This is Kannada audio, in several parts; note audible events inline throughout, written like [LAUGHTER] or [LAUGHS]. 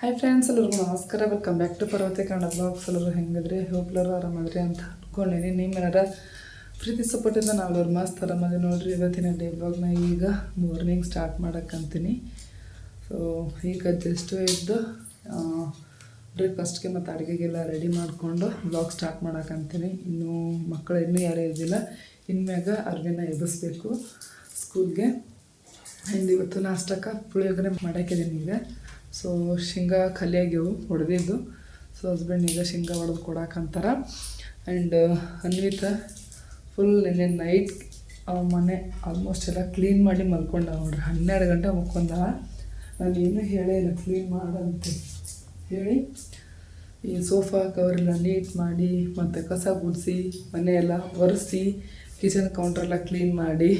ಹಾಯ್ ಫ್ರೆಂಡ್ಸ್ ಎಲ್ಲರಿಗೂ ನಮಸ್ಕಾರ. Welcome back to Parvati Kannada vlogs ಎಲ್ಲರೂ ಹೆಂಗಿದ್ರಿ? ಹೋಗ್ಲರು ಆರಾಮಾದ್ರಿ ಅಂತ ಅನ್ಕೊಂಡಿನಿ ನಿಮ್ಮೆಲ್ಲರ ಪ್ರೀತಿ ಸಪೋರ್ಟಿಂದ ನಾವೆಲ್ಲರೂ ಮಸ್ತ್ ಆರಾಮದಿ ನೋಡ್ರಿ. ಇವತ್ತಿನ ಡೇ ಬ್ಲಾಗ್ನ ಈಗ ಮಾರ್ನಿಂಗ್ ಸ್ಟಾರ್ಟ್ ಮಾಡೋಕ್ಕಂತೀನಿ ಸೊ ಈಗ ಜಸ್ಟ್ ಇದ್ದು ಬ್ರೇಕ್ಫಾಸ್ಟ್ಗೆ ಮತ್ತು ಅಡುಗೆಗೆಲ್ಲ ರೆಡಿ ಮಾಡಿಕೊಂಡು ಬ್ಲಾಗ್ ಸ್ಟಾರ್ಟ್ ಮಾಡೋಕ್ಕಂತೀನಿ ಇನ್ನೂ ಮಕ್ಕಳು ಇನ್ನೂ ಯಾರೂ ಇದ್ದಿಲ್ಲ ಇನ್ಮ್ಯಾಗ ಅರ್ವಿನ ಎಬ್ಬಿಸ್ಬೇಕು ಸ್ಕೂಲ್ಗೆ ಇಂದಿವತ್ತು ಇವತ್ತು ನಾಷ್ಟಕ್ಕೆ ಪುಳಿಯೋಗರೆ ಮಾಡೋಕ್ಕಿದ್ದೀನಿ ಈಗ. ಸೊ ಶೇಂಗಾ ಖಾಲಿಯಾಗ್ಯವು ಹೊಡೆದಿದ್ದು ಸೊ ಹಸ್ಬೆಂಡ್ ಈಗ ಶೇಂಗಾ ಹೊಡೆದು ಕೊಡಾಕಂತಾರ. ಆ್ಯಂಡ್ ಅನ್ವಿತ ಫುಲ್ ನಿನ್ನೆ ನೈಟ್ ಅವ ಮನೆ ಆಲ್ಮೋಸ್ಟ್ ಎಲ್ಲ ಕ್ಲೀನ್ ಮಾಡಿ ಮಲ್ಕೊಂಡ ನೋಡ್ರಿ. ಹನ್ನೆರಡು ಗಂಟೆ ಮಲ್ಕೊಂಡ ನಾನು ಏನೂ ಹೇಳೇ ಇಲ್ಲ ಕ್ಲೀನ್ ಮಾಡಂತೆ. ಹೇಳಿ, ಈ ಸೋಫಾ ಕವರೆಲ್ಲ ನೀಟ್ ಮಾಡಿ, ಮತ್ತು ಕಸ ಗುಡಿಸಿ, ಮನೆ ಎಲ್ಲ ಒರೆಸಿ ಕಿಚನ್ ಕೌಂಟ್ರೆಲ್ಲ ಕ್ಲೀನ್ ಮಾಡಿ,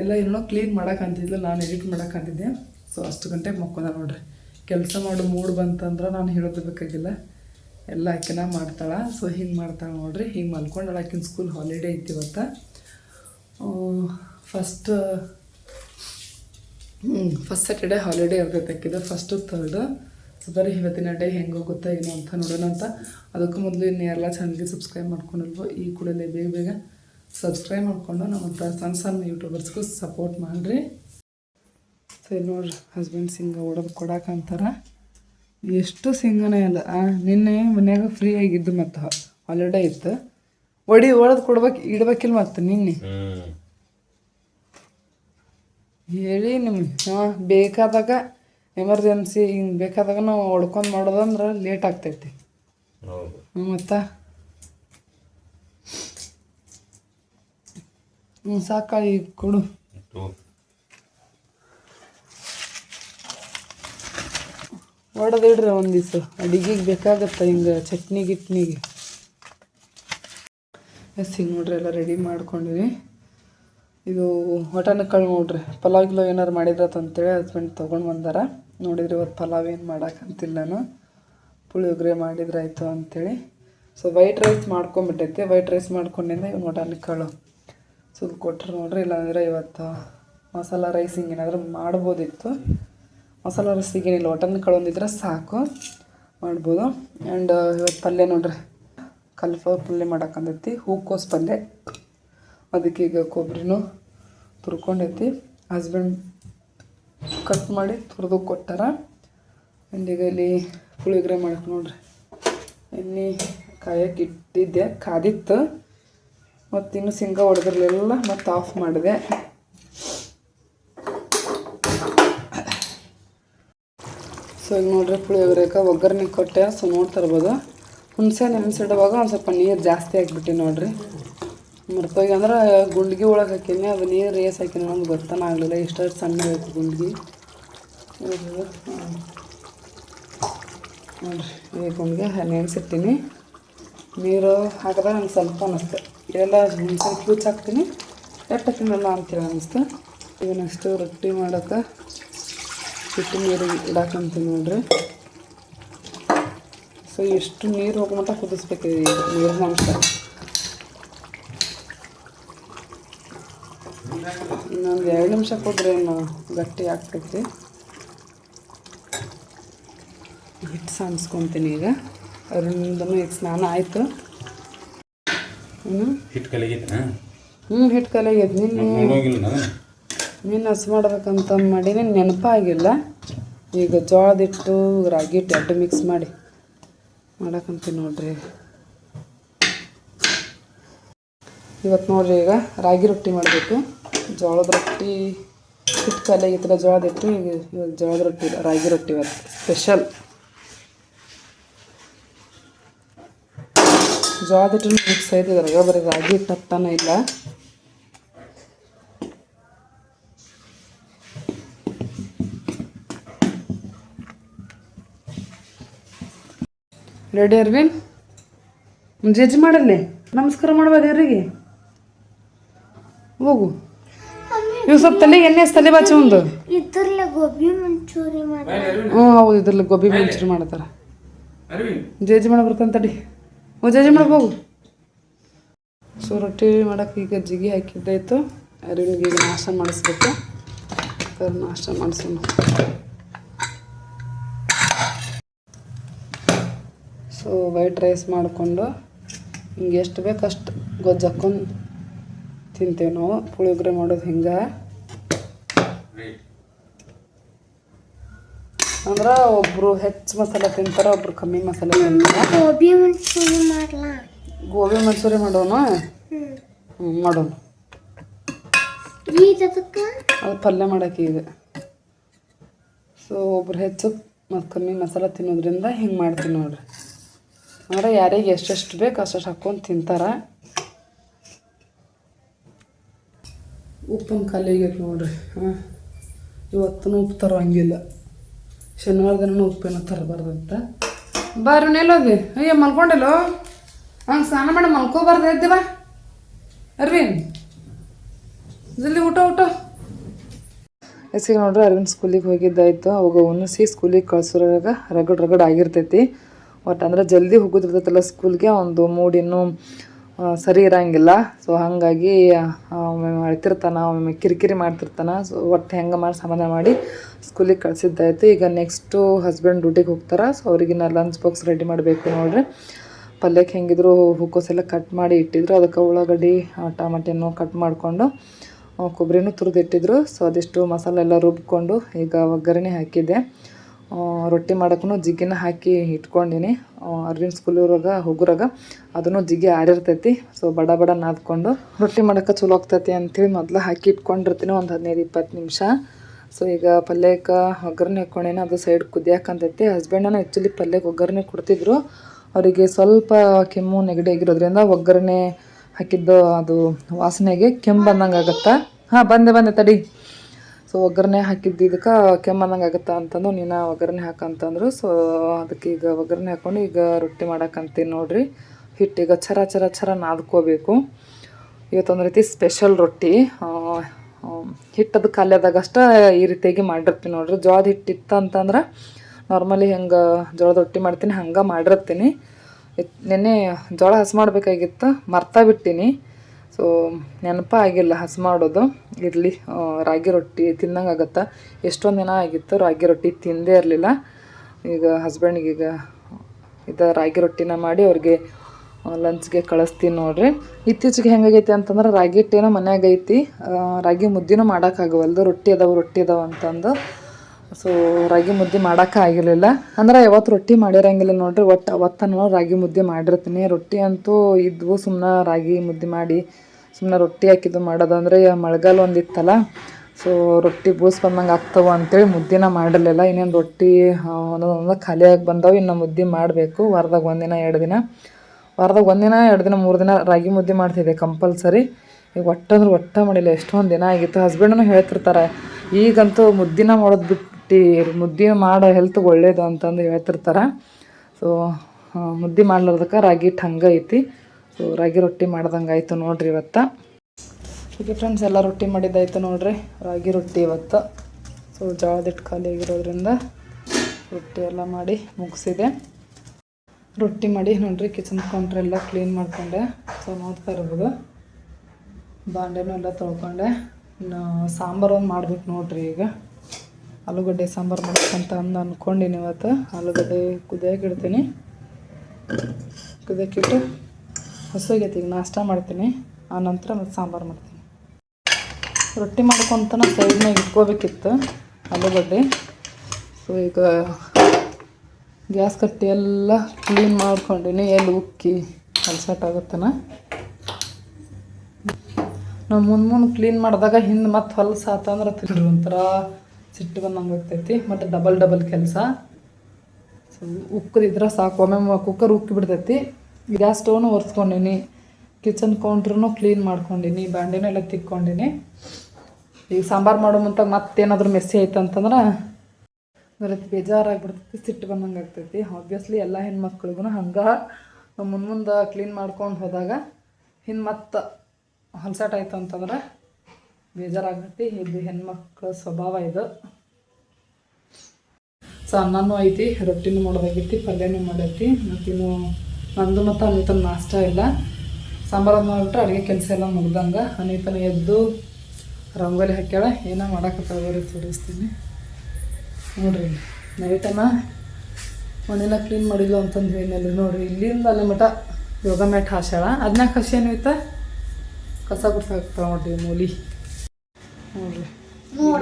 ಎಲ್ಲ ಏನೋ ಕ್ಲೀನ್ ಮಾಡೋಕ್ಕಂತಿದ್ಲು ನಾನು ಎಡಿಟ್ ಮಾಡೋಕ್ಕಂತಿದ್ದೆ ಸೊ ಅಷ್ಟು ಗಂಟೆಗೆ ಮಕ್ಕೊಂಡ ನೋಡ್ರಿ. ಕೆಲಸ ಮಾಡೋ, ಮೂಡ್ ಬಂತಂದ್ರೆ ನಾನು ಹೇಳೋದು ಬೇಕಾಗಿಲ್ಲ. ಎಲ್ಲ ಆಕಿನ ಮಾಡ್ತಾಳೆ. ಸೊ ಹಿಂಗೆ ಮಾಡ್ತಾಳೆ ನೋಡ್ರಿ. ಹಿಂಗೆ ಮಲ್ಕೊಂಡಾಳ. ಆಕಿನ ಸ್ಕೂಲ್ ಹಾಲಿಡೇ ಐತಿ ಇವತ್ತು. ಫಸ್ಟ್ ಫಸ್ಟ್ ಸ್ಯಾಟರ್ಡೇ ಹಾಲಿಡೇ ಇರ್ತೈತೆ ಆಕಿದು. ಫಸ್ಟು ಥರ್ಡ್ ಸೊ ಬರೀ ಇವತ್ತಿನ ಡೇ ಹೆಂಗೆ ಹೋಗುತ್ತಾ ಏನು ಅಂತ ನೋಡೋಣ ಅಂತ. ಅದಕ್ಕೂ ಮೊದಲು ಇನ್ನು ಎಲ್ಲ ಚಾನಲ್ಗೆ ಸಬ್ಸ್ಕ್ರೈಬ್ ಮಾಡ್ಕೊಂಡಿಲ್ವೋ, ಈ ಕೂಡಲೇ ಬೇಗ ಬೇಗ ಸಬ್ಸ್ಕ್ರೈಬ್ ಮಾಡಿಕೊಂಡು ನಮ್ಮ ಸಣ್ಣ ಸಣ್ಣ ಯೂಟ್ಯೂಬರ್ಸ್ಗೂ ಸಪೋರ್ಟ್ ಮಾಡಿರಿ. ಸೊ ನೋಡ್ರಿ. ಹಸ್ಬೆಂಡ್ ಸಿಂಗ ಹೊಡೆದು ಕೊಡಾಕಂತಾರ ಎಷ್ಟು ಸಿಂಗನೇ ಇಲ್ಲ. ನಿನ್ನೆ ಮನ್ಯಾಗ ಫ್ರೀ ಆಗಿದ್ದು ಮತ್ತು ಹಾಲಿಡೇ ಇತ್ತು. ಒಡಿ ಒಡೆದು ಕೊಡ್ಬೇಕು ಇಡ್ಬೇಕಿಲ್ಲ ಮತ್ತು ನಿನ್ನೆ. ಹೇಳಿ ನಿಮ್ಗೆ ಹಾಂ ಬೇಕಾದಾಗ ಎಮರ್ಜೆನ್ಸಿ ಹಿಂಗೆ ಬೇಕಾದಾಗ ನಾವು ಹೊಡ್ಕೊಂಡು ಮಾಡೋದಂದ್ರೆ ಲೇಟ್ ಆಗ್ತೈತಿ. ಮತ್ತು? ಹ್ಞೂ ಸಾಕಾಗಿ ಕೊಡು. ಹೊಡೆದಿಡ್ರಿ ಒಂದು ದಿವಸ. ಅಡುಗೆಗೆ ಬೇಕಾಗತ್ತೆ ಹಿಂಗೆ ಚಟ್ನಿ, ಗಿಟ್ನಿಗೆ. ಎಸ್, ಹಿಂಗೆ ನೋಡ್ರಿ, ಎಲ್ಲ ರೆಡಿ ಮಾಡ್ಕೊಂಡಿವಿ. ಇದು ಹೊಟನ ಕಳು ನೋಡ್ರಿ. ಪಲಾವ್, ಗಿಲಾವ್ ಏನಾರು ಮಾಡಿದ್ರತ್ ಅಂತೇಳಿ ಹಸ್ಬೆಂಡ್ ತೊಗೊಂಡು ಬಂದಾರ. ನೋಡಿದ್ರಿ ಇವತ್ತು ಪಲಾವ್ ಏನು ಮಾಡೋಕ್ಕಂತಿಲ್ಲ ನಾನು. ಪುಳಿಯೋಗರೆ ಮಾಡಿದ್ರಾಯ್ತು ಅಂಥೇಳಿ ಸೊ ವೈಟ್ ರೈಸ್ ಮಾಡ್ಕೊಂಬಿಟ್ಟೈತೆ. ವೈಟ್ ರೈಸ್ ಮಾಡ್ಕೊಂಡಿಂದ ಇವ್ನು ಹೊಟನ ಕಾಳು. ಸುಲ್ ಕೊಟ್ರು ನೋಡ್ರಿ, ಇಲ್ಲಾಂದ್ರೆ ಇವತ್ತು ಮಸಾಲ ರೈಸ್ ಹಿಂಗೆ ಏನಾದರೂ ಮಾಡ್ಬೋದಿತ್ತು. ಮಸಾಲ ರಸಿಗೆ ಏನಿಲ್ಲ ಒಟನ್ ಕಳೊಂದಿದ್ರೆ ಸಾಕು. ಮಾಡ್ಬೋದು. ಆ್ಯಂಡ್ ಇವತ್ತು ಪಲ್ಯ ನೋಡ್ರಿ. ಕಲ್ಫರ್ ಪಲ್ಯ ಮಾಡಕ್ಕಂದೈತಿ ಹೂಕೋಸು ಪಲ್ಯ. ಅದಕ್ಕೆ ಈಗ ಕೊಬ್ಬರಿನೂ ತುರ್ಕೊಂಡೈತಿ. ಹಸ್ಬೆಂಡ್ ಕಟ್ ಮಾಡಿ ತುರಿದು ಕೊಟ್ಟಾರ. ಆ್ಯಂಡ್ ಈಗ ಇಲ್ಲಿ ಪುಳಿಯೋಗರೆ ಮಾಡಕ್ಕೆ ನೋಡ್ರಿ. ಎಣ್ಣೆ, ಕಾಯಕ್ಕೆ ಇಟ್ಟಿದ್ದೆ, ಕಾದಿತ್ತು. ಮತ್ತು ಇನ್ನು ಶೇಂಗಾ ಹೊಡೆದ್ರಲ್ಲೆಲ್ಲ ಮತ್ತು ಆಫ್ ಮಾಡಿದೆ. ಸೊ ಈಗ ನೋಡ್ರಿ ಪುಳಿಯೋಗರೆಗೆ ಒಗ್ಗರಣೆ ಕೊಟ್ಟೆ ಸೊ ನೋಡ್ತಾ ಇರ್ಬೋದು. ಹುಣಸೆ ನೆನೆಸಿಡುವಾಗ ಒಂದು ಸ್ವಲ್ಪ ನೀರು ಜಾಸ್ತಿ ಹಾಕ್ಬಿಟ್ಟು ನೋಡ್ರಿ. ಮರ್ತೋಗಿ ಅಂದ್ರೆ ಗುಂಡ್ಗಿ ಒಳಗೆ ಹಾಕಿನಿ, ಅದು ನೀರು ಏಸ್ ಹಾಕಿನಿ ನಮ್ಗೆ ಗೊತ್ತಾನ ಆಗಲಿಲ್ಲ, ಇಷ್ಟು ಸಣ್ಣ ಬೇಕು ಗುಂಡ್ಗಿ. ನೋಡ್ರಿ, ಈ ಗುಂಡ್ಗೆ ನೆನೆಸಿರ್ತೀನಿ ನೀರು ಹಾಕಿದ್ರೆ ನಂಗೆ ಸ್ವಲ್ಪ ಅನ್ನಿಸ್ತು ಇದೆಲ್ಲ ಹುಣಸೆ ಕ್ಯೂಚ್ ಹಾಕ್ತೀನಿ ಎಟ್ಟು ತಿನ್ನಲ್ಲ ಅಂತೇಳಿ ಅನ್ನಿಸ್ತು ಈಗ ನೆಕ್ಸ್ಟು ರೊಟ್ಟಿ ಮಾಡೋಕೆ ಹಿಟ್ಟು ನೀರು ಇಡಾಕಂತೀನಿ ನೋಡ್ರಿ. ಸೊ ಎಷ್ಟು ನೀರು ಹೋಗೋ ಮಟ್ಟ ಕುದಿಸ್ಬೇಕು ನೀರು ನೀರಿನ ಅಂಶ ಇನ್ನೊಂದು ಎರಡು ನಿಮಿಷ ಕೊಡ್ರಿ ಏನು ಗಟ್ಟಿ ಆಗ್ತೈತಿ. ಹಿಟ್ಟು ಸಾನ್ಸ್ಕೊತೀನಿ ಈಗ. ಅರುಣಿಂದನೂ ಈಗ ಸ್ನಾನ ಆಯಿತು. ಹ್ಞೂ ಹಿಟ್ಟು ಕಲಗಿದ್ದೆ ಹ್ಞೂ ಹಿಟ್ಟು ಕಲೆಗೈತೆ ನಿನ್ನೆ ನೋಡೋಗಿಲ್ಲ ನಾನು ಮೀನು ಹಸು ಮಾಡ್ಬೇಕಂತ ಮಾಡೀನಿ ನೆನಪಾಗಿಲ್ಲ. ಈಗ ಜೋಳದಿಟ್ಟು ರಾಗಿ ಹಿಟ್ಟು ಎರಡು ಮಿಕ್ಸ್ ಮಾಡಿ. ಮಾಡಕ್ಕಂತೀನಿ ನೋಡ್ರಿ. ಇವತ್ತು ನೋಡ್ರಿ ಈಗ ರಾಗಿ ರೊಟ್ಟಿ ಮಾಡಬೇಕು. ಜೋಳದ ರೊಟ್ಟಿ ಹಿಟ್ಟು ಈ ಥರ ಜೋಳದ ಹಿಟ್ಟು ಈಗ ಇವಾಗ ಜೋಳದ ರೊಟ್ಟಿ, ರಾಗಿ ರೊಟ್ಟಿ ಇವತ್ತು ಸ್ಪೆಷಲ್ ಜೋಳದ ಹಿಟ್ಟು ಮಿಕ್ಸ್ ಆಯ್ತು ಇದ್ರಾಗ, ಬರೀ ರಾಗಿ ಹಿಟ್ಟು ಹತ್ತಾನ ಇಲ್ಲ. ರೆಡಿ ಅರ್ವಿನ್ ಜಜ್ಜಿ ಮಾಡಲ್ಲೇ ನಮಸ್ಕಾರ ಮಾಡುವ ದೇವರಿಗೆ? ಹೋಗು. ಇವು ಸ್ವಲ್ಪ ತಲೆ ಎಣ್ಣೆ ತಲೆ ಬಾಚಿ ಒಂದು. ಇದ್ರಲ್ಲ ಗೋಬಿ ಮಂಚೂರಿ ಮಾಡಿ ಹ್ಞೂ ಹೌದು ಇದ್ರಲ್ಲಿ ಗೋಬಿ ಮಂಚೂರಿ ಮಾಡ್ತಾರೆ. ಜಜ್ಜಿ ಮಾಡ ಬರ್ತಾನೆ ತಡಿ. ಹ್ಞೂ ಜಜ್ಜಿ ಮಾಡ್ಬೋಗು ಹೋಗು. ಸೊ ರೊಟ್ಟಿ ಮಾಡಕ್ಕೆ ಈಗ ಜಿಗಿ ಹಾಕಿದ್ದಾಯ್ತು. ಅರಿವಿಗೆ ಈಗ ನಾಷ್ಟ ಮಾಡಿಸ್ಬೇಕು. ನಾಷ್ಟ ಮಾಡಿಸೋಣ. ಸೊ ವೈಟ್ ರೈಸ್ ಮಾಡಿಕೊಂಡು ಹಿಂಗೆ ಎಷ್ಟು ಬೇಕು ಅಷ್ಟು ಗೊಜ್ಜು ಹಾಕ್ಕೊಂಡು ತಿಂತೇವೆ ನಾವು. ಪುಳಿಯೋಗರೆ ಮಾಡೋದು ಹಿಂಗೆ. ಅಂದ್ರೆ ಒಬ್ಬರು ಹೆಚ್ಚು ಮಸಾಲೆ ತಿಂತಾರೆ ಒಬ್ರು ಕಮ್ಮಿ ಮಸಾಲೆ ತಿಂತಾರೆ. ಗೋಬಿ ಮಂಚೂರಿ ಮಾಡೋಣ? ಮಾಡೋಣ. ಮಂಚೂರಿ ಹ್ಞೂ ಅದು ಪಲ್ಯ ಮಾಡೋಕೆ ಈಗ ಸೊ ಒಬ್ರು ಹೆಚ್ಚು ಮತ್ತು ಕಮ್ಮಿ ಮಸಾಲೆ ತಿನ್ನೋದ್ರಿಂದ ಹಿಂಗೆ ಮಾಡ್ತೀನಿ ನೋಡ್ರಿ. ಅಂದ್ರೆ ಯಾರಿಗೆ ಎಷ್ಟೆಷ್ಟು ಬೇಕು ಅಷ್ಟಷ್ಟು ಹಾಕ್ಕೊಂಡು ತಿಂತಾರೆ. ಉಪ್ಪನ ಖಾಲಿ ಆಗೈತೆ ನೋಡ್ರಿ. ಹಾಂ. ಇವತ್ತೂ ಉಪ್ಪು ತರೋಂಗಿಲ್ಲ ಶನಿವಾರ ದಿನ ಉಪ್ಪೇನೋ ತರಬಾರ್ದಂತ. ಬಾರಿ ನೆಲ್ಲೋದಿ ಅಯ್ಯ ಮಲ್ಕೊಂಡಿಲ್ಲೋ? ಹಂಗೆ ಸ್ನಾನ ಮಾಡಿ ಮಲ್ಕೋಬಾರ್ದು ಇದ್ದೀವ ಅರ್ವಿನ್ ಜಲ್ದಿ ಊಟ ಊಟ. ಎಸ್ಗೆ ನೋಡ್ರಿ ಅರವಿಂದ್ ಸ್ಕೂಲಿಗೆ ಹೋಗಿದ್ದಾಯ್ತು. ಅವಾಗ ಉನ್ನಿಸಿ ಸ್ಕೂಲಿಗೆ ಕಳ್ಸೋರಾಗ ರಗಡ್ ರಗಡ್ ಆಗಿರ್ತೈತಿ. ಒಟ್ಟು ಅಂದ್ರೆ ಜಲ್ದಿ ಹೋಗೋದಿರ್ತೈತಲ್ಲ ಸ್ಕೂಲ್ಗೆ ಒಂದು ಮೂಡ್ ಇನ್ನೂ ಸರಿ ಇರಂಗಿಲ್ಲ. ಸೊ ಹಾಗಾಗಿ ಒಮ್ಮೆ ಅಳ್ತಿರ್ತಾನ ಒಮ್ಮೆ ಕಿರಿಕಿರಿ ಮಾಡ್ತಿರ್ತಾನ. ಸೊ ಒಟ್ಟು ಹೆಂಗೆ ಮಾಡಿ ಸಮಾಧಾನ ಮಾಡಿ ಸ್ಕೂಲಿಗೆ ಕಳ್ಸಿದ್ದಾಯ್ತು. ಈಗ ನೆಕ್ಸ್ಟು ಹಸ್ಬೆಂಡ್ ಡ್ಯೂಟಿಗೆ ಹೋಗ್ತಾರೆ. ಸೊ ಅವ್ರಿಗಿನ್ನ ಲಂಚ್ ಬಾಕ್ಸ್ ರೆಡಿ ಮಾಡಬೇಕು ನೋಡ್ರಿ. ಪಲ್ಯಕ್ಕೆ ಹೆಂಗಿದ್ರು ಹೂಕೋಸೆಲ್ಲ ಕಟ್ ಮಾಡಿ ಇಟ್ಟಿದ್ರು. ಅದಕ್ಕೆ ಉಳ್ಳಾಗಡ್ಡಿ ಟಮಾಟೆನೂ ಕಟ್ ಮಾಡಿಕೊಂಡು ಕೊಬ್ಬರಿನೂ ತುರಿದಿಟ್ಟಿದ್ರು. ಸೊ ಅದಿಷ್ಟು ಮಸಾಲೆ ಎಲ್ಲ ರುಬ್ಕೊಂಡು ಈಗ ಒಗ್ಗರಣೆ ಹಾಕಿದ್ದೆ. ರೊಟ್ಟಿ ಮಾಡೋಕ್ಕೂ ಜಿಗ್ಗಿನ ಹಾಕಿ ಇಟ್ಕೊಂಡಿನಿ. ಅರ್ವಿನ್ ಸ್ಕೂಲಿವ್ರಾಗ ಹುಗುರಾಗ ಅದನ್ನು ಜಿಗ್ಗಿ ಆಡಿರ್ತೈತಿ ಸೊ ಬಡ ಬಡ ನಾದ್ಕೊಂಡು ರೊಟ್ಟಿ ಮಾಡೋಕೆ ಚಲೋ ಆಗ್ತೈತಿ ಅಂಥೇಳಿ ಮೊದಲು ಹಾಕಿ ಇಟ್ಕೊಂಡಿರ್ತೀನಿ ಒಂದು ಹದಿನೈದು ಇಪ್ಪತ್ತು ನಿಮಿಷ. ಸೊ ಈಗ ಪಲ್ಯಕ್ಕೆ ಒಗ್ಗರಣೆ ಹಾಕ್ಕೊಂಡೇನೆ ಅದು ಸೈಡ್ ಕುದಿಯಾಕಂತೈತಿ. ಹಸ್ಬೆಂಡನ ಆ್ಯಕ್ಚುಲಿ ಪಲ್ಯಕ್ಕೆ ಒಗ್ಗರಣೆ ಕೊಡ್ತಿದ್ರು. ಅವರಿಗೆ ಸ್ವಲ್ಪ ಕೆಮ್ಮು ನೆಗಡಿ ಆಗಿರೋದ್ರಿಂದ ಒಗ್ಗರಣೆ ಹಾಕಿದ್ದು ಅದು ವಾಸನೆಗೆ ಕೆಮ್ಮು ಬಂದಂಗೆ ಆಗುತ್ತಾ ಹಾಂ, ಬಂದೆ ಬಂದೆ ತಡಿ. ಸೊ ಒಗ್ಗರಣೆ ಹಾಕಿದ್ದು ಇದಕ್ಕೆ ಕೆಮ್ಮು ಬಂದಂಗೆ ಆಗುತ್ತಾ ಅಂತಂದು ನೀನು ಒಗ್ಗರಣೆ ಹಾಕಂತಂದ್ರು ಸೊ ಅದಕ್ಕೆ ಈಗ ಒಗ್ಗರಣೆ ಹಾಕ್ಕೊಂಡು ಈಗ ರೊಟ್ಟಿ ಮಾಡಕ್ಕಂತೀನಿ ನೋಡ್ರಿ. ಹಿಟ್ಟು ಈಗ ಚರ ಚರ ಚರ ನಾದ್ಕೋಬೇಕು. ಇವತ್ತೊಂದು ರೀತಿ ಸ್ಪೆಷಲ್ ರೊಟ್ಟಿ. ಹಿಟ್ಟದ ಅಷ್ಟೇ ಈ ರೀತಿಯಾಗಿ ಮಾಡಿರ್ತೀನಿ ನೋಡ್ರಿ. ಜೋಳದ ಹಿಟ್ಟು ಇತ್ತು ಅಂತಂದ್ರೆ ನಾರ್ಮಲಿ ಹೆಂಗೆ ಜೋಳದ ರೊಟ್ಟಿ ಮಾಡ್ತೀನಿ ಹಂಗೆ ಮಾಡಿರ್ತೀನಿ. ನೆನ್ನೆ ಜೋಳ ಹಸು ಮಾಡಬೇಕಾಗಿತ್ತು, ಮರ್ತಾ ಬಿಟ್ಟಿನಿ. ಸೊ ನೆನಪ ಆಗಿಲ್ಲ, ಹಸು ಮಾಡೋದು. ಇರಲಿ ರಾಗಿ ರೊಟ್ಟಿ ತಿನ್ನಂಗಾಗತ್ತೆ ಎಷ್ಟೊಂದು ದಿನ ಆಗಿತ್ತು ರಾಗಿ ರೊಟ್ಟಿ ತಿಂದೇ ಇರಲಿಲ್ಲ. ಈಗ ಹಸ್ಬೆಂಡ್ಗೆ ಈಗ ಇದು ರಾಗಿ ರೊಟ್ಟಿನ ಮಾಡಿ ಅವ್ರಿಗೆ ಲಂಚ್ಗೆ ಕಳಿಸ್ತೀನಿ ನೋಡ್ರಿ. ಇತ್ತೀಚೆಗೆ ಹೆಂಗಾಗೈತಿ ಅಂತಂದ್ರೆ ರಾಗಿ ಹಿಟ್ಟೇನೋ ಮನ್ಯಾಗ ರಾಗಿ ಮುದ್ದೆನೂ ಮಾಡೋಕ್ಕಾಗವಲ್ದು ರೊಟ್ಟಿ ಅದಾವೆ ರೊಟ್ಟಿ ಅದಾವೆ ಅಂತಂದು. ಸೊ ರಾಗಿ ಮುದ್ದೆ ಮಾಡೋಕೆ ಆಗಿರಲಿಲ್ಲ. ಅಂದ್ರೆ ಯಾವತ್ತು ರೊಟ್ಟಿ ಮಾಡಿರಂಗಿಲ್ಲ ನೋಡ್ರಿ. ಒಟ್ಟು ಅವತ್ತನ್ನು ರಾಗಿ ಮುದ್ದೆ ಮಾಡಿರ್ತೀನಿ. ರೊಟ್ಟಿ ಅಂತೂ ಇದ್ವು ಸುಮ್ಮನೆ ರಾಗಿ ಮುದ್ದೆ ಮಾಡಿ. ಸುಮ್ಮನೆ ರೊಟ್ಟಿ ಹಾಕಿದ್ದು ಮಾಡೋದಂದ್ರೆ ಮಳೆಗಾಲ ಒಂದಿತ್ತಲ್ಲ ಸೊ ರೊಟ್ಟಿ ಬೂಸ್ ಬಂದಂಗೆ ಆಗ್ತವೆ ಅಂತೇಳಿ ಮುದ್ದಿನ ಮಾಡಿರಲಿಲ್ಲ ಇನ್ನೇನು ರೊಟ್ಟಿ ಒಂದೊಂದು ಖಾಲಿಯಾಗಿ ಬಂದವು, ಇನ್ನು ಮುದ್ದೆ ಮಾಡಬೇಕು. ವಾರದಾಗ ಒಂದಿನ, ಎರಡು ದಿನ. ವಾರದಾಗ ಒಂದಿನ, ಎರಡು ದಿನ, ಮೂರು ದಿನ ರಾಗಿ ಮುದ್ದೆ ಮಾಡ್ತಿದ್ದೆ ಕಂಪಲ್ಸರಿ. ಈಗ ಒಟ್ಟಂದ್ರೆ ಒಟ್ಟ ಮಾಡಿಲ್ಲ, ಎಷ್ಟೊಂದು ದಿನ ಆಗಿತ್ತು. ಹಸ್ಬೆಂಡನು ಹೇಳ್ತಿರ್ತಾರೆ, ಈಗಂತೂ ಮುದ್ದಿನ ಮಾಡೋದು ಬಿಟ್ಟು, ಮುದ್ದೆ ಮಾಡೋ ಹೆಲ್ತ್ಗೆ ಒಳ್ಳೇದು ಅಂತಂದು ಹೇಳ್ತಿರ್ತಾರೆ. ಸೊ ಮುದ್ದೆ ಮಾಡ್ಲಾರ್ದಕ್ಕೆ ರಾಗಿ ಹಂಗೆ ಐತಿ. ಸೊ ರಾಗಿ ರೊಟ್ಟಿ ಮಾಡ್ದಂಗೆ ಆಯಿತು ನೋಡ್ರಿ ಇವತ್ತು. ಓಕೆ ಫ್ರೆಂಡ್ಸ್ ಎಲ್ಲ ರೊಟ್ಟಿ ಮಾಡಿದ್ದಾಯ್ತು ನೋಡ್ರಿ. ರಾಗಿ ರೊಟ್ಟಿ ಇವತ್ತು. ಸೊ ಜೋಳದ ಖಾಲಿ ಆಗಿರೋದ್ರಿಂದ ರೊಟ್ಟಿ ಎಲ್ಲ ಮಾಡಿ ಮುಗಿಸಿದೆ. ರೊಟ್ಟಿ ಮಾಡಿ ನೋಡ್ರಿ ಕಿಚನ್ ಕೌಂಟ್ರ್ ಎಲ್ಲ ಕ್ಲೀನ್ ಮಾಡಿಕೊಂಡೆ. ಸೊ ನೋಡ್ತಾ ಇರ್ಬೋದು. ಬಾಂಡೆನೂ ಎಲ್ಲ ತೊಳ್ಕೊಂಡೆ. ಇನ್ನು ಸಾಂಬಾರು ಒಂದು ಮಾಡ್ಬಿಟ್ಟು ನೋಡ್ರಿ ಈಗ. ಆಲೂಗಡ್ಡೆ ಸಾಂಬಾರು ಮಾಡ್ಬೇಕಂತ ಅಂದು ಅಂದ್ಕೊಂಡಿನಿ ಇವತ್ತು. ಆಲೂಗಡ್ಡೆ ಕುದಿಯೋಕೆ ಇಡ್ತೀನಿ ಹಸುವಾಗೈತಿ ಈಗ ನಾಷ್ಟ ಮಾಡ್ತೀನಿ, ಆ ನಂತರ ಮತ್ತು ಸಾಂಬಾರು ಮಾಡ್ತೀನಿ. ರೊಟ್ಟಿ ಸೈಡ್ ಸೈಡ್ನಾಗ ಇಟ್ಕೋಬೇಕಿತ್ತು ಆಲೂಗಡ್ಡೆ ಸೊ ಈಗ ಗ್ಯಾಸ್ ಕಟ್ಟಿ ಎಲ್ಲ ಕ್ಲೀನ್ ಮಾಡ್ಕೊಂಡಿನಿ, ಎಲ್ಲಿ ಉಕ್ಕಿ ಆಗುತ್ತನ. ನಾವು ಮುಂದೆ ಮುಂದೆ ಕ್ಲೀನ್ ಮಾಡಿದಾಗ ಹಿಂದೆ ಮತ್ತೆ ಹೊಲಸು ಆತಂದ್ರೆ ತಿಳಿದ್ರು ಒಂಥರ ಸಿಟ್ಟು ಬಂದಂಗೆ ಆಗ್ತೈತಿ, ಮತ್ತು ಡಬಲ್ ಡಬಲ್ ಕೆಲಸ. ಸೊ ಉಕ್ಕದಿದ್ರೆ ಸಾಕು ಒಮ್ಮೆ ಕುಕ್ಕರ್ ಉಕ್ಕಿ ಬಿಡ್ತೈತಿ. ಗ್ಯಾಸ್ ಸ್ಟವ್ನು ಒರೆಸ್ಕೊಂಡಿನಿ. ಕಿಚನ್ ಕೌಂಟ್ರೂ ಕ್ಲೀನ್ ಮಾಡ್ಕೊಂಡಿನಿ ಬ್ಯಾಂಡಿನೆಲ್ಲ ಎಲ್ಲ ತಿಕ್ಕೊಂಡಿನಿ. ಈಗ ಸಾಂಬಾರು ಮಾಡೋ ಮುಂತ ಮತ್ತೇನಾದರೂ ಮೆಸ್ಸಿ ಆಯ್ತು ಅಂತಂದ್ರೆ ಬೇಜಾರಾಗ್ಬಿಡ್ತೈತಿ, ಸಿಟ್ಟು ಬಂದಂಗೆ ಆಗ್ತೈತಿ. ಆಬ್ವಿಯಸ್ಲಿ ಎಲ್ಲ ಹೆಣ್ಮಕ್ಳಿಗೂ ಹಂಗೆ. ಮುಂದೆ ಮುಂದೆ ಕ್ಲೀನ್ ಮಾಡ್ಕೊಂಡು ಹೋದಾಗ ಹಿಂದೆ ಮತ್ತೆ ಆಯ್ತು ಅಂತಂದ್ರೆ ಬೇಜಾರಾಗ್ತೈತಿ ಇದು ಹೆಣ್ಮಕ್ಳ ಸ್ವಭಾವ ಇದು. ಸೊ ಅನ್ನನೂ ಐತಿ, ರೊಟ್ಟಿನೂ ಮಾಡೋದಾಗೈತಿ, ಪಲ್ಯನೂ ಮಾಡೈತಿ, ಮತ್ತಿನ್ನು ನಂದು ಮತ್ತು ಅನಿತನ ನಾಷ್ಟ ಇಲ್ಲ. ಸಾಂಬಾರ ಮಾಡಿಬಿಟ್ರೆ ಅಡುಗೆ ಕೆಲಸ ಎಲ್ಲ ಮುಗ್ದಂಗೆ. ಅನಿತನ ಎದ್ದು ರಂಗೋಲಿ ಹಾಕ್ಯಾಳ. ಏನೋ ಮಾಡೋಕ್ಕಾಗೋರಿ ತೋರಿಸ್ತೀನಿ. ನೋಡ್ರಿ ನೈಟನ ಮನೆಲ್ಲ ಕ್ಲೀನ್ ಮಾಡಿಲ್ಲ ಅಂತಂದು ಹೇಳಿನಲ್ಲಿ ನೋಡ್ರಿ. ಇಲ್ಲಿಂದ ಅಲ್ಲಿ ಮಠ ಯೋಗ ಮ್ಯಾಟ್ ಹಾಸ್ಯಾಳ. ಅದನ್ನ ಕಸಿ ಏನು ಐತೆ? ಕಸ ಗುಡ್ಸಾಕ್ತಾವ ನೋಡ್ರಿ ಮೂಲಿ. ನೋಡ್ರಿ.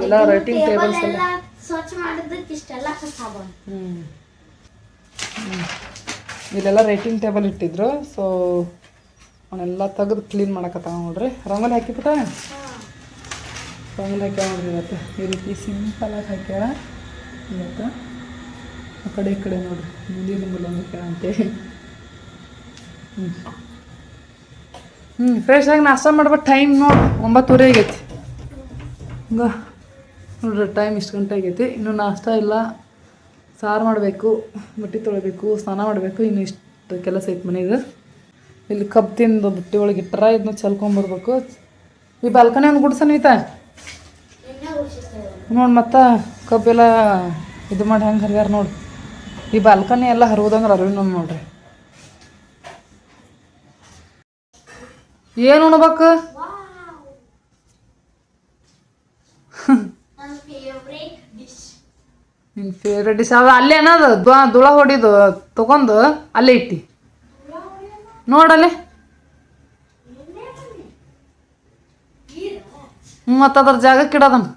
ಎಲ್ಲ ರೈಟಿಂಗ್ ಟೇಬಲ್ಸ್ ಎಲ್ಲ. ಸ್ವಚ್ಛ ಮಾಡಿದ್ದಕ್ಕೆ ಇಷ್ಟೆಲ್ಲ ಕಸ ಹ್ಞೂ ಹ್ಞೂ ಇಲ್ಲೆಲ್ಲ ರೈಟಿಂಗ್ ಟೇಬಲ್ ಇಟ್ಟಿದ್ರು. ಸೊ ಅವನ್ನೆಲ್ಲ ತೆಗೆದು ಕ್ಲೀನ್ ಮಾಡಕತ್ತಾವ ನೋಡ್ರಿ. ರಂಗೋಲಿ ಹಾಕಿಬಿಟ್ಟ ರಂಗೋಲಿ ಹಾಕ್ಯಾವ ನೋಡ್ರಿ ಇವತ್ತು. ಈ ರೀತಿ ಸಿಂಪಲಾಗಿ ಹಾಕ್ಯಾರ ಇವತ್ತು. ಆ ಕಡೆ ಈ ಕಡೆ ನೋಡ್ರಿ. ಮುಂದಿನ ಕೇಳ ಅಂತೇಳಿ ಹ್ಞೂ ಹ್ಞೂ ಫ್ರೆಶ್ ಆಗಿ ನಾಷ್ಟ ಮಾಡ್ಬೇಕು ಟೈಮ್ ನೋಡಿ. ಒಂಬತ್ತುವರೆ ಆಗೈತಿ. ಹಂಗ. ನೋಡ್ರಿ ಟೈಮ್ ಇಷ್ಟು ಗಂಟೆ ಆಗೈತಿ. ಇನ್ನು ನಾಷ್ಟ ಇಲ್ಲ. ಸಾರು ಮಾಡಬೇಕು ಬಟ್ಟೆ ತೊಳಿಬೇಕು ಸ್ನಾನ ಮಾಡಬೇಕು ಇನ್ನು ಇಷ್ಟು ಕೆಲಸ ಐತೆ ಮನೆಗೆ ಇಲ್ಲಿ ಕಬ್ಬು ತಿಂದು ಬಟ್ಟೆ ಒಳಗೆ ಇಟ್ಟರ ಇದನ್ನ ಚಲ್ಕೊಂಬರ್ಬೇಕು ಈ ಬಾಲ್ಕನಿ ಒಂದು ಗುಡ್ಸನ ಐತ ನೋಡಿ ಮತ್ತೆ ಕಬ್ಬೆಲ್ಲ ಇದು ಮಾಡಿ ಹೆಂಗೆ ಹರಿಯಾರ ನೋಡಿ. ಈ ಬಾಲ್ಕನಿ ಎಲ್ಲ ಹರಿಯೋದಂದ್ರೆ ಅರಿವಿನ ನೋಡ್ರಿ. ಏನು ಉಣ್ಬೇಕು? [LAUGHS] ನಿನ್ನ ಫೇವ್ರೆಟ್ ಡಿಶ್ ಅದು ಅಲ್ಲೇ ಏನದು? ದುಳ ಹೊಡಿದು ತಗೊಂಡು ಅಲ್ಲೇ ಇಟ್ಟಿ. ನೋಡಲೆ. ಮತ್ತು ಅದ್ರ ಜಾಗಕ್ಕೆ ಇಡೋದನ್ನ.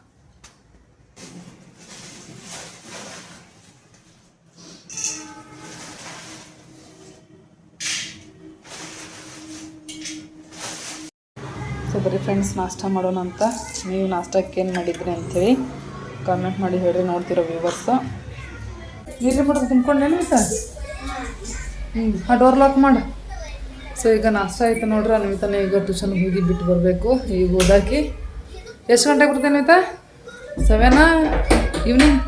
ಸೊ ಬರೀ ಫ್ರೆಂಡ್ಸ್ ನಾಷ್ಟ ಮಾಡೋಣ ಅಂತ ನೀವು ನಾಷ್ಟಕ್ಕೆ ಏನು ಮಾಡಿದ್ರಿ ಅಂಥೇಳಿ ಕಾಮೆಂಟ್ ಮಾಡಿ ಹೇಳಿರಿ, ನೋಡ್ತಿರೋ ವ್ಯೂವರ್ಸ ನೀರಿನ ಮಾಡೋದು ತುಂಬ್ಕೊಂಡೇನು ಸರ್? ಹ್ಞೂ ಆ ಡೋರ್ ಲಾಕ್ ಮಾಡು. ಸೊ ಈಗ ನಾಷ್ಟ ಆಯ್ತು ನೋಡ್ರಿ ಅನ್ವಿತಾನೆ ಈಗ ಟ್ಯೂಷನ್ಗೆ ಹೋಗಿ ಬಿಟ್ಟು ಬರಬೇಕು. ಈಗ ಓದಾಕಿ ಎಷ್ಟು ಗಂಟೆಗೆ ಬರ್ತೀನಿ ಅನ್ವಿತಾ ಸೆವೆನಾ ಈವ್ನಿಂಗ್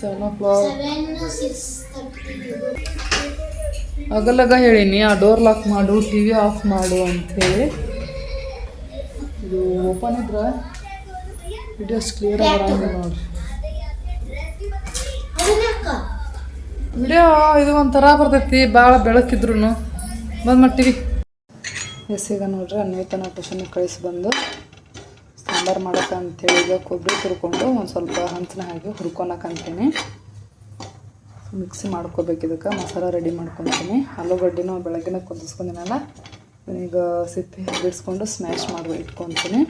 ಸೆವೆನ್ ಓ ಕ್ಲಾಕ್ ಅಗಲಗ ಹೇಳೀನಿ, ಆ ಡೋರ್ ಲಾಕ್ ಮಾಡು ಟಿ ವಿ ಆಫ್ ಮಾಡು ಹೇಳಿ. ಇದು ಓಪನ್ ಇದ್ರೆ? ವಿಡಿಯೋಸ್ ಕ್ಲಿಯರ್ ಬರಂಗಿಲ್ಲ ನೋಡಿ ವಿಡಿಯೋ ಇದು ಒಂಥರ ಬರ್ತೈತಿ ಭಾಳ ಬೆಳಕಿದ್ರು ಬಂದು ಮಾಡ್ತೀವಿ. ಎಸ್ ಈಗ ನೋಡ್ರಿ ಅನ್ವಿತನ ಟ್ಯೂಷನ್ಗೆ ಕಳಿಸಿ ಬಂದು ಸಾಂಬಾರು ಮಾಡಕ್ಕೆ ಅಂತೇಳಿ ಈಗ ಕೊಬ್ಬರಿ ತುರ್ಕೊಂಡು ಒಂದು ಸ್ವಲ್ಪ ಹಂಚಿನ ಹಾಕಿ ಹುರ್ಕೊಳಕಂತೀನಿ ಮಿಕ್ಸಿ ಮಾಡ್ಕೋಬೇಕು ಇದಕ್ಕೆ ಮಸಾಲ ರೆಡಿ ಮಾಡ್ಕೊತೀನಿ. ಆಲೂಗಡ್ಡೆನೂ ಬೆಳಗ್ಗೆನ ಕುದಿಸ್ಕೊಂಡಿನಲ್ಲ ಈಗ ಸಿಪ್ಪೆ ಬಿಡಿಸ್ಕೊಂಡು ಸ್ಮ್ಯಾಶ್ ಮಾಡಿ ಇಟ್ಕೊತೀನಿ.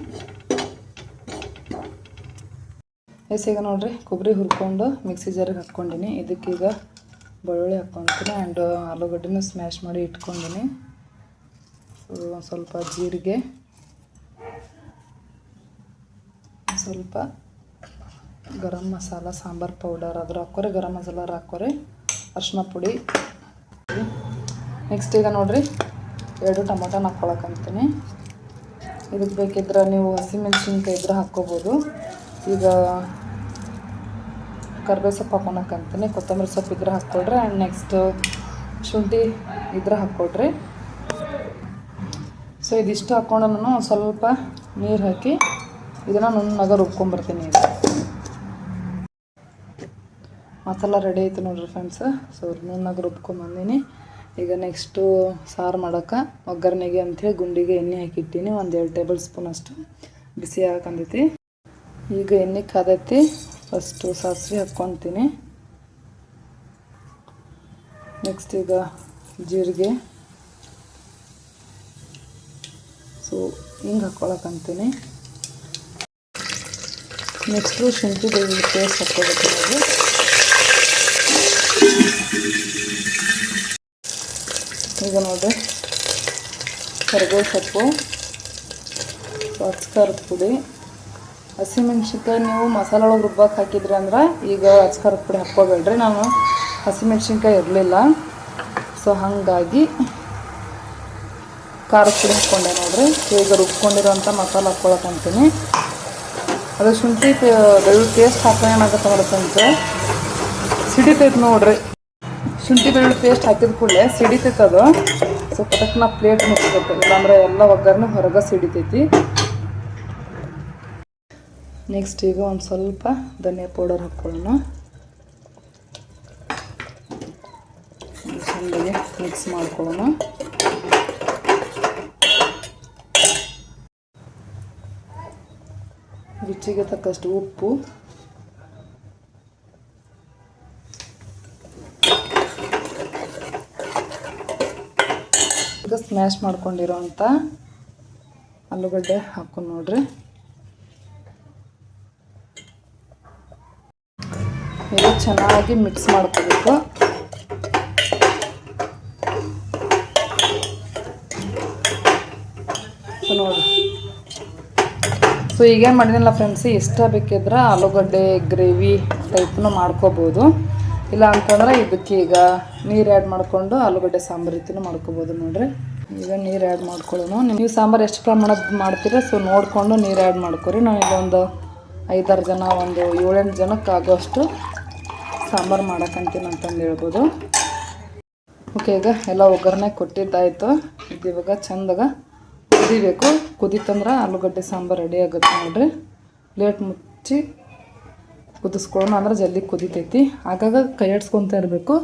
ಈಗ ನೋಡಿರಿ, ಕೊಬ್ಬರಿ ಹುರ್ಕೊಂಡು ಮಿಕ್ಸಿ ಜಾರಿಗೆ ಹಾಕ್ಕೊಂಡಿನಿ. ಇದಕ್ಕೀಗ ಬೆಳ್ಳುಳ್ಳಿ ಹಾಕ್ಕೊತೀನಿ ಆ್ಯಂಡ್ ಆಲೂಗಡ್ಡೆನೂ ಸ್ಮ್ಯಾಶ್ ಮಾಡಿ ಇಟ್ಕೊಂಡಿನಿ. ಸ್ವಲ್ಪ ಜೀರಿಗೆ ಸ್ವಲ್ಪ ಗರಂ ಮಸಾಲ, ಸಾಂಬಾರು ಪೌಡರ್ ಅದ್ರ ಹಾಕೋರಿ ಗರಂ ಮಸಾಲ ಹಾಕೋರಿ ಅರ್ಶಿನ ಪುಡಿ. ನೆಕ್ಸ್ಟ್ ಈಗ ನೋಡಿರಿ, ಎರಡು ಟೊಮೊಟೊನ ಹಾಕ್ಕೊಳಕಂತೀನಿ ಇದಕ್ಕೆ ಬೇಕಿದ್ರೆ ನೀವು ಹಸಿಮೆಣ್ಸಿನ್ಕಾಯಿ ಇದ್ರೆ ಹಾಕ್ಕೋಬೋದು. ಈಗ ಕರ್ಬೇವು ಸೊಪ್ಪು ಹಾಕೊಳಕಂತೀನಿ ಕೊತ್ತಂಬರಿ ಸೊಪ್ಪು ಇದ್ರೆ ಹಾಕ್ಕೊಡ್ರಿ. ಆ್ಯಂಡ್ ನೆಕ್ಸ್ಟ್ ಶುಂಠಿ ಇದ್ರೆ ಹಾಕ್ಕೊಡ್ರಿ. ಸೊ ಇದಿಷ್ಟು ಹಾಕ್ಕೊಂಡು ನಾನು ಸ್ವಲ್ಪ ನೀರು ಹಾಕಿ ಇದನ್ನು ನುಣ್ಣಾಗ ರುಬ್ಕೊಂಬರ್ತೀನಿ ಈಗ. ಮಸಾಲ ರೆಡಿ ಆಯ್ತು ನೋಡ್ರಿ ಫ್ರೆಂಡ್ಸ್ ಸೊ ನುಣ್ಣಾಗ ರುಬ್ಕೊಂಬಂದಿನಿ ಈಗ ನೆಕ್ಸ್ಟು ಸಾರು ಮಾಡೋಕೆ ಒಗ್ಗರಣೆಗೆ ಅಂಥೇಳಿ ಗುಂಡಿಗೆ ಎಣ್ಣೆ ಹಾಕಿಟ್ಟಿನಿ. ಒಂದು ಎರಡು ಟೇಬಲ್ ಸ್ಪೂನ್ ಅಷ್ಟು ಬಿಸಿ ಹಾಕಂದೈತಿ ಈಗ ಎಣ್ಣೆ ಕಾದೈತಿ. ಫಸ್ಟು ಸಾಸಿವೆ ಹಾಕ್ಕೊತೀನಿ. ನೆಕ್ಸ್ಟ್ ಈಗ ಜೀರಿಗೆ. ಸೊ ಹಿಂಗೆ ಹಾಕ್ಕೊಳಕಂತೀನಿ ನೆಕ್ಸ್ಟು ಶುಂಠಿ ಬೆಳ್ಳುಳ್ಳಿ ಪೇಸ್ಟ್ ಹಾಕ್ಕೋಬೇಕು ನಾವು. ಈಗ ನೋಡಿ ಕರಿಬೇವು ಸೊಪ್ಪು ಅಚ್ಕಾರದ ಪುಡಿ. ಹಸಿಮೆಣ್ಸಿನ್ಕಾಯಿ ನೀವು ಮಸಾಲೆ ಒಳಗೆ ರುಬ್ಬಕ್ಕೆ ಹಾಕಿದ್ರಿ ಅಂದ್ರೆ ಈಗ ಅಚ್ಕಾರದ ಪುಡಿ ಹಾಕ್ಕೋಬೇಡ್ರಿ. ನಾನು ಹಸಿಮೆಣ್ಸಿನ್ಕಾಯಿ ಇರಲಿಲ್ಲ. ಸೊ ಹಾಗಾಗಿ ಖಾರದ ಪುಡಿ ಹಾಕ್ಕೊಂಡೆ ನೋಡ್ರಿ. ಈಗ ರುಬ್ಕೊಂಡಿರೋಂಥ ಮಸಾಲೆ ಹಾಕ್ಕೊಳಕಂತೀನಿ ಅದು ಶುಂಠಿ ಬೆಳ್ಳುಳ್ಳಿ ಪೇಸ್ಟ್ ಹಾಕೋಣ ಏನಾಗುತ್ತೆ ನೋಡತ್ತಂತೆ ಸಿಡಿತೈತೆ ನೋಡ್ರಿ. ಶುಂಠಿ, ಬೆಳ್ಳುಳ್ಳಿ ಪೇಸ್ಟ್ ಹಾಕಿದ ಕೂಡಲೇ ಸಿಡಿತೈತೆ ಅದು. ಸೊ ಪಟಕ್ನ ಪ್ಲೇಟ್ ಮುಚ್ಚಬೇಕು ಇಲ್ಲಾಂದ್ರೆ ಎಲ್ಲ ಒಗ್ಗರಣೆ ಹೊರಗೆ ಸಿಡಿತೈತಿ. ನೆಕ್ಸ್ಟ್ ಈಗ ಒಂದು ಸ್ವಲ್ಪ ಧನಿಯಾ ಪೌಡರ್ ಹಾಕ್ಕೊಳ್ಳೋಣ ಚೆಂದಾಗಿ ಮಿಕ್ಸ್ ಮಾಡ್ಕೊಳ್ಳೋಣ. ರುಚಿಗೆ ತಕ್ಕಷ್ಟು ಉಪ್ಪು. ಈಗ ಸ್ಮ್ಯಾಶ್ ಮಾಡ್ಕೊಂಡಿರೋಂಥ ಆಲೂಗಡ್ಡೆ ಹಾಕೊಂಡು ನೋಡ್ರಿ. ಇದು ಚೆನ್ನಾಗಿ ಮಿಕ್ಸ್ ಮಾಡ್ಕೋಬೇಕು. ಸೊ ನೋಡಿ. ಸೊ ಈಗೇನು ಮಾಡಿದ್ನಲ್ಲ ಫ್ರೆಂಡ್ಸ್ ಇಷ್ಟ ಬೇಕಿದ್ರೆ ಆಲೂಗಡ್ಡೆ ಗ್ರೇವಿ ಟೈಪ್ನು ಮಾಡ್ಕೋಬೋದು. ಇಲ್ಲ ಅಂತಂದ್ರೆ ಇದಕ್ಕೆ ಈಗ ನೀರು ಆ್ಯಡ್ ಮಾಡಿಕೊಂಡು ಆಲೂಗಡ್ಡೆ ಸಾಂಬಾರು ರೀತಿನೂ ಮಾಡ್ಕೋಬೋದು ನೋಡ್ರಿ. ಈಗ ನೀರು ಆ್ಯಡ್ ಮಾಡ್ಕೊಳ್ಳೋಣ. ನೀವು ಸಾಂಬಾರು ಎಷ್ಟು ಪ್ರಮಾಣದ ಮಾಡ್ತೀರಾ ಸೊ ನೋಡಿಕೊಂಡು ನೀರು ಆ್ಯಡ್ ಮಾಡ್ಕೊರಿ. ನಾನು ಒಂದು ಐದಾರು ಜನ, ಒಂದು ಏಳೆಂಟು ಜನಕ್ಕೆ ಆಗೋಷ್ಟು ಸಾಂಬಾರು ಮಾಡಕ್ಕಂತೀನಿ ಅಂತಂದು ಹೇಳ್ಬೋದು. ಓಕೆ, ಈಗ ಎಲ್ಲ ಒಗ್ಗರಣೆ ಕೊಟ್ಟಿದ್ದಾಯಿತು. ಇದು ಇವಾಗ ಚಂದಾಗ ಕುದಿಬೇಕು. ಕುದಿತಂದ್ರೆ ಆಲೂಗಡ್ಡೆ ಸಾಂಬಾರು ರೆಡಿ ಆಗುತ್ತೆ ನೋಡ್ರಿ. ಪ್ಲೇಟ್ ಮುಚ್ಚಿ ಕುದಿಸ್ಕೊಳ್ಳೋಣ, ಅಂದ್ರೆ ಜಲ್ದಿ ಕುದಿತೈತಿ. ಆಗಾಗ ಕೈ ಇರಬೇಕು.